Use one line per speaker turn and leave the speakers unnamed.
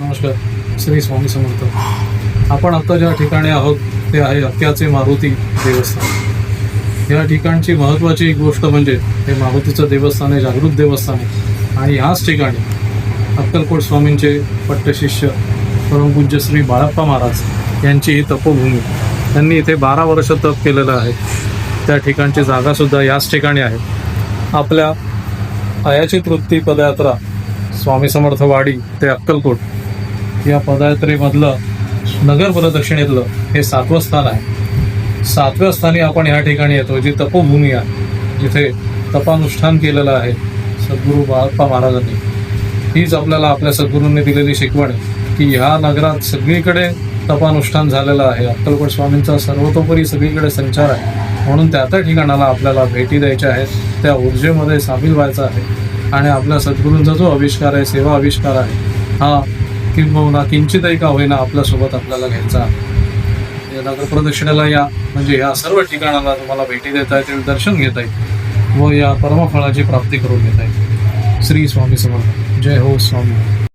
नमस्कार. श्री स्वामी समर्थ. आपण आता ज्या ठिकाणी आहोत ते आहे अक्क्याचे मारुती देवस्थान. या ठिकाणची महत्त्वाची एक गोष्ट म्हणजे हे मारुतीचं देवस्थान आहे जागृत देवस्थान आहे. आणि ह्याच ठिकाणी अक्कलकोट स्वामींचे पट्टशिष्य परमपूज्य श्री बाळप्पा महाराज यांची ही तपोभूमी. त्यांनी इथे बारा वर्ष तप केलेलं आहे. त्या ठिकाणची जागासुद्धा याच ठिकाणी आहे. आपल्या अयाची तृप्ती पदयात्रा स्वामी समर्थ वाडी ते अक्कलकोट या पदयात्रेमधलं नगर प्रदक्षिणेतलं हे सातवं स्थान आहे. सातव्या स्थानी आपण ह्या ठिकाणी येतो जी तपोभूमी आहे जिथे तपानुष्ठान केलेलं आहे सद्गुरू बाप्पा महाराजांनी. हीच आपल्याला आपल्या सद्गुरूंनी दिलेली शिकवण की ह्या नगरात सगळीकडे तपानुष्ठान झालेलं आहे. अक्कलकोट स्वामींचा सर्वतोपरी सगळीकडे संचार आहे. म्हणून त्या त्या ठिकाणाला आपल्याला भेटी द्यायच्या आहेत त्या ऊर्जेमध्ये सामील व्हायचं आहे. आणि आपल्या सद्गुरूंचा जो आविष्कार आहे सेवा आविष्कार आहे हा किंबहुना किंचितही का होईना आपल्यासोबत आपल्याला घ्यायचा या नगर प्रदक्षिणेला या म्हणजे या सर्व ठिकाणाला तुम्हाला भेटी देता येतील दर्शन घेता येईल व या परमफळाची प्राप्ती करून घेता येईल श्री स्वामी समर्थ. जय हो स्वामी.